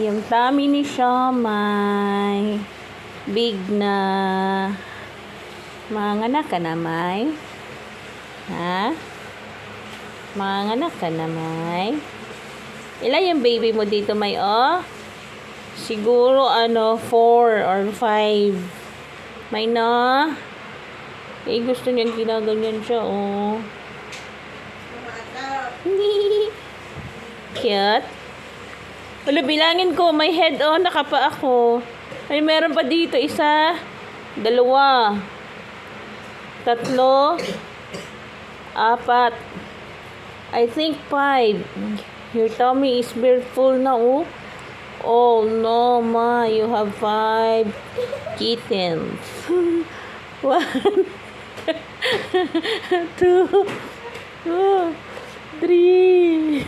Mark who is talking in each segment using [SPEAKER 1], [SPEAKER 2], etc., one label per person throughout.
[SPEAKER 1] Yung tummy ni Siomay. Big na. Manganak ka na, May? Ha? Manganak ka na, May? Ilan yung baby mo dito, May, oh? Siguro, ano, four or five. May no? Eh, gusto niyan ginaganyan siya, oh. Cute. Wala, bilangin ko. May head, oh. Nakapa ako. Ay, meron pa dito. Isa, dalawa, tatlo, apat. I think five. Your tummy is very full na, oh. Oh, no, ma. You have five kittens. One, two, two, three.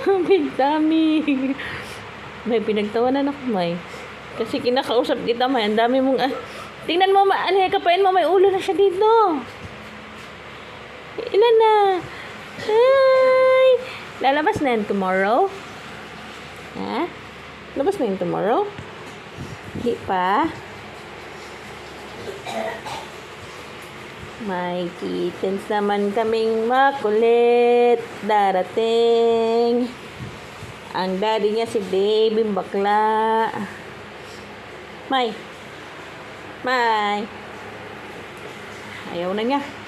[SPEAKER 1] Big tummy. May pinagtawanan ako, May. Kasi kinakausap kita, May. Ang dami mong... Ah, tingnan mo, Ma. Alay, kapain mo. May ulo na siya dito. Ilan na? Hi! Lalabas na yan tomorrow? Ha? Labas na yun tomorrow? Hindi pa? May kittens naman kaming makulit. Darating. Ang daddy niya si Baby Bakla. May. May. Ayaw na niya.